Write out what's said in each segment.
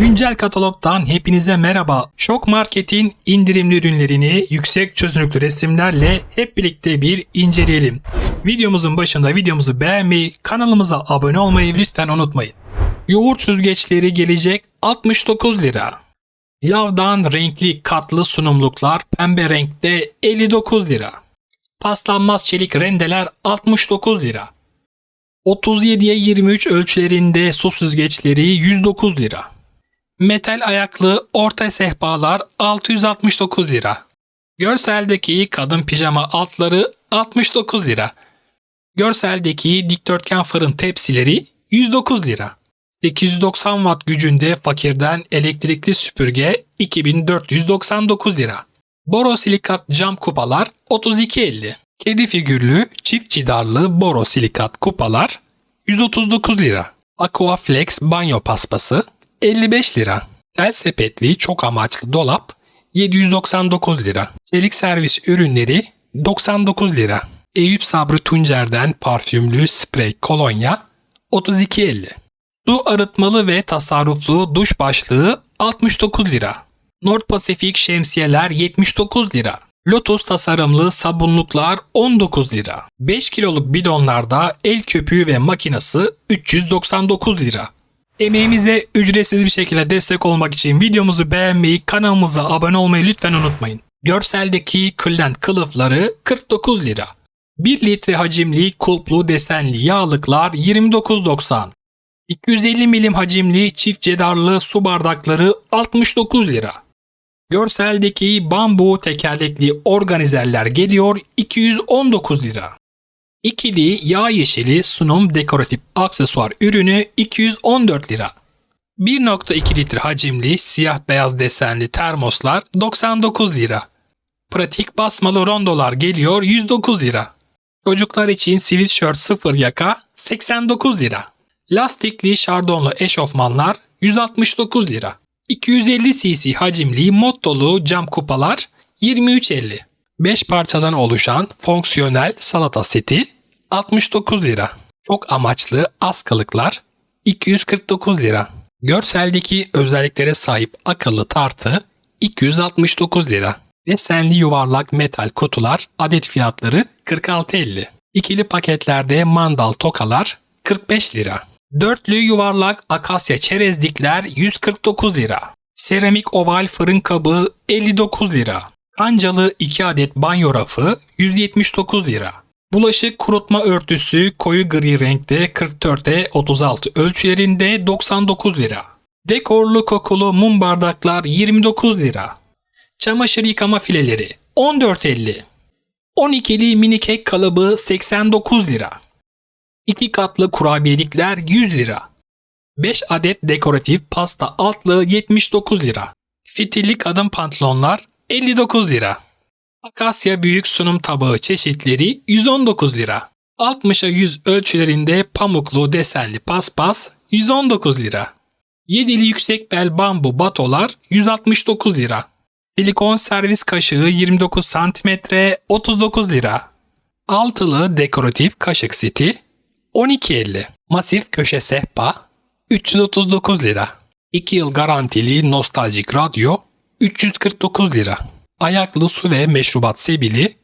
Güncel katalogdan hepinize merhaba. Şok Market'in indirimli ürünlerini yüksek çözünürlüklü resimlerle hep birlikte bir inceleyelim. Videomuzun başında videomuzu beğenmeyi, kanalımıza abone olmayı lütfen unutmayın. Yoğurt süzgeçleri gelecek 69 lira. Lavdan renkli katlı sunumluklar pembe renkte 59 lira. Paslanmaz çelik rendeler 69 lira. 37'ye 23 ölçülerinde su süzgeçleri 109 lira. Metal ayaklı orta sehpalar 669 lira. Görseldeki kadın pijama altları 69 lira. Görseldeki dikdörtgen fırın tepsileri 109 lira. 890 watt gücünde fakirden elektrikli süpürge 2499 lira. Borosilikat cam kupalar 32.50. Kedi figürlü çift cidarlı borosilikat kupalar 139 lira. Aquaflex banyo paspası 55 lira. Tel sepetli çok amaçlı dolap 799 lira. Çelik servis ürünleri 99 lira. Eyüp Sabri Tuncer'den parfümlü sprey kolonya 32.50. Su arıtmalı ve tasarruflu duş başlığı 69 lira. Nord Pasifik şemsiyeler 79 lira. Lotus tasarımlı sabunluklar 19 lira. 5 kiloluk bidonlarda el köpüğü ve makinası 399 lira. Emeğimize ücretsiz bir şekilde destek olmak için videomuzu beğenmeyi, kanalımıza abone olmayı lütfen unutmayın. Görseldeki kırlent kılıfları 49 lira. 1 litre hacimli kulplu desenli yağlıklar 29.90. 250 milim hacimli çift cedarlı su bardakları 69 lira. Görseldeki bambu tekerlekli organizerler geliyor 219 lira. İkili yağ yeşili sunum dekoratif aksesuar ürünü 214 lira. 1.2 litre hacimli siyah beyaz desenli termoslar 99 lira. Pratik basmalı rondolar geliyor 109 lira. Çocuklar için sweatshirt 0 yaka 89 lira. Lastikli şardonlu eşofmanlar 169 lira. 250 cc hacimli mod dolu cam kupalar 23.50. 5 parçadan oluşan fonksiyonel salata seti 69 lira. Çok amaçlı askılıklar 249 lira. Görseldeki özelliklere sahip akıllı tartı 269 lira. Desenli yuvarlak metal kutular adet fiyatları 46.50. İkili paketlerde mandal tokalar 45 lira. Dörtlü yuvarlak akasya çerezlikler 149 lira. Seramik oval fırın kabı 59 lira. Kancalı 2 adet banyo rafı 179 lira. Bulaşık kurutma örtüsü koyu gri renkte 44'e 36 ölçülerinde 99 lira. Dekorlu kokulu mum bardaklar 29 lira. Çamaşır yıkama fileleri 14.50. 12'li mini kek kalıbı 89 lira. 2 katlı kurabiyelikler 100 lira. 5 adet dekoratif pasta altlığı 79 lira. Fitilli kadın pantolonlar 59 lira. Akasya büyük sunum tabağı çeşitleri 119 lira. 60'a 100 ölçülerinde pamuklu desenli paspas 119 lira. Yedili yüksek bel bambu batolar 169 lira. Silikon servis kaşığı 29 cm 39 lira. Altılı dekoratif kaşık seti 12.50. Masif köşe sehpa 339 lira. 2 yıl garantili nostaljik radyo 349 lira. Ayaklı su ve meşrubat sebili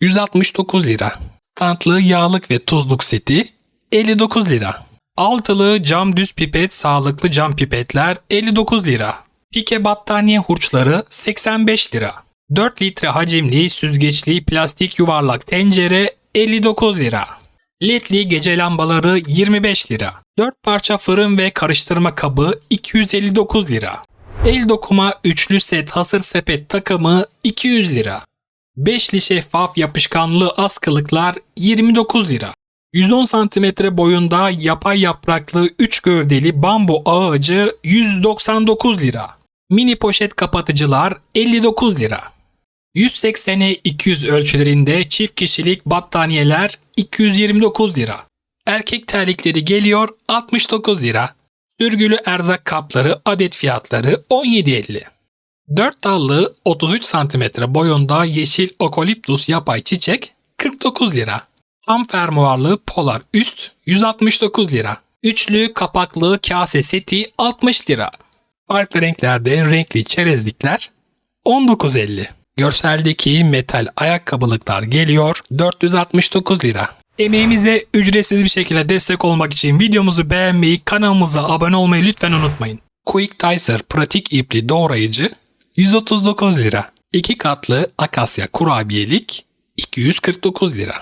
169 lira. Standlı yağlık ve tuzluk seti 59 lira. Altılı cam düz pipet sağlıklı cam pipetler 59 lira. Pike battaniye hurçları 85 lira. 4 litre hacimli süzgeçli plastik yuvarlak tencere 59 lira. LED'li gece lambaları 25 lira. 4 parça fırın ve karıştırma kabı 259 lira. El dokuma üçlü set hasır sepet takımı 200 lira. Beşli şeffaf yapışkanlı askılıklar 29 lira. 110 cm boyunda yapay yapraklı 3 gövdeli bambu ağacı 199 lira. Mini poşet kapatıcılar 59 lira. 180'e 200 ölçülerinde çift kişilik battaniyeler 229 lira. Erkek terlikleri geliyor 69 lira. Sürgülü erzak kapları adet fiyatları 17.50. 4 dallı 33 cm boyunda yeşil okoliptus yapay çiçek 49 lira. Tam fermuarlı polar üst 169 lira. Üçlü kapaklı kase seti 60 lira. Farklı renklerde renkli çerezlikler 19.50. Görseldeki metal ayakkabılıklar geliyor 469 lira. Emeğimize ücretsiz bir şekilde destek olmak için videomuzu beğenmeyi, kanalımıza abone olmayı lütfen unutmayın. Quick Dicer pratik ipli doğrayıcı 139 lira. 2 katlı akasya kurabiyelik 249 lira.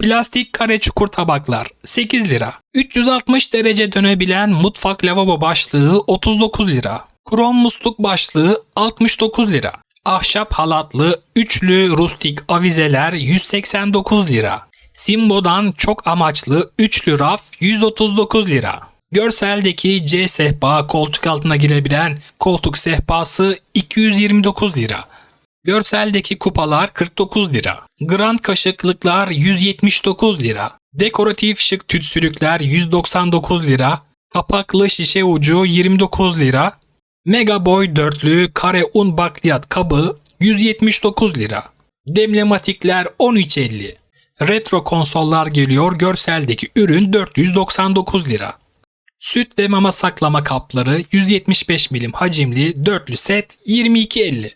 Plastik kare çukur tabaklar 8 lira. 360 derece dönebilen mutfak lavabo başlığı 39 lira. Krom musluk başlığı 69 lira. Ahşap halatlı üçlü rustik avizeler 189 lira. Simbo'dan çok amaçlı üçlü raf 139 lira. Görseldeki C sehpa koltuk altına girebilen koltuk sehpası 229 lira. Görseldeki kupalar 49 lira. Grand kaşıklıklar 179 lira. Dekoratif şık tütsülükler 199 lira. Kapaklı şişe ucu 29 lira. Mega Boy dörtlü kare un bakliyat kabı 179 lira. Demlematikler 13.50. Retro konsollar geliyor görseldeki ürün 499 lira. Süt ve mama saklama kapları 175 milim hacimli dörtlü set 22.50.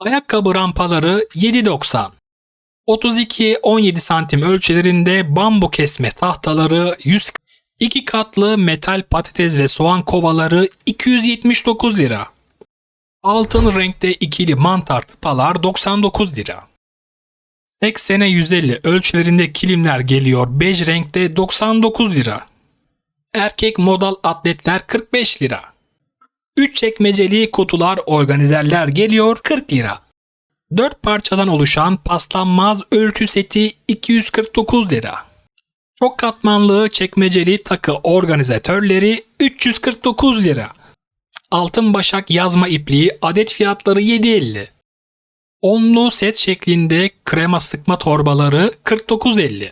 Ayakkabı rampaları 7.90. 32-17 santim ölçülerinde bambu kesme tahtaları 100 2 katlı metal patates ve soğan kovaları 279 lira. Altın renkte ikili mantar tıpalar 99 lira. 80'e 150 ölçülerinde kilimler geliyor bej renkte 99 lira. Erkek modal atletler 45 lira. 3 çekmeceli kutular organizerler geliyor 40 lira. 4 parçadan oluşan paslanmaz ölçü seti 249 lira. Çok katmanlı çekmeceli takı organizatörleri 349 lira. Altın başak yazma ipliği adet fiyatları 7.50. Onlu set şeklinde krema sıkma torbaları 49.50.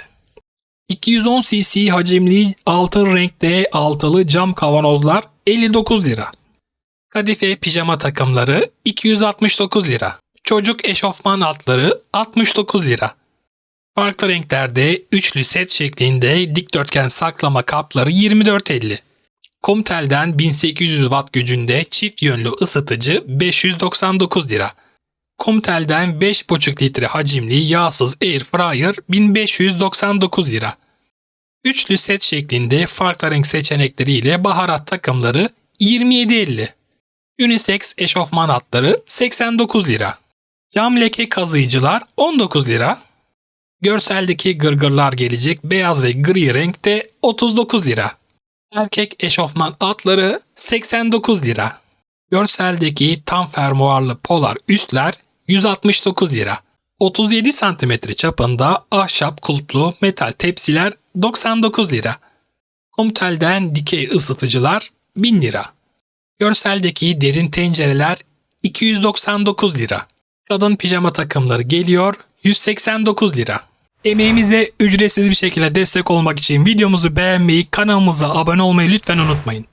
210 cc hacimli altın renkte altılı cam kavanozlar 59 lira. Kadife pijama takımları 269 lira. Çocuk eşofman altları 69 lira. Farklı renklerde üçlü set şeklinde dikdörtgen saklama kapları 24.50. Comtel'den 1800 watt gücünde çift yönlü ısıtıcı 599 lira. Comtel'den 5,5 litre hacimli yağsız air fryer 1599 lira. Üçlü set şeklinde farklı renk seçenekleriyle baharat takımları 27.50. Unisex eşofman altları 89 lira. Cam leke kazıyıcılar 19 lira. Görseldeki gırgırlar gelecek beyaz ve gri renkte 39 lira. Erkek eşofman atları 89 lira. Görseldeki tam fermuarlı polar üstler 169 lira. 37 cm çapında ahşap kulplu metal tepsiler 99 lira. Comtel'den dikey ısıtıcılar 1000 lira. Görseldeki derin tencereler 299 lira. Kadın pijama takımları geliyor 189 lira. Emeğimize ücretsiz bir şekilde destek olmak için videomuzu beğenmeyi, kanalımıza abone olmayı lütfen unutmayın.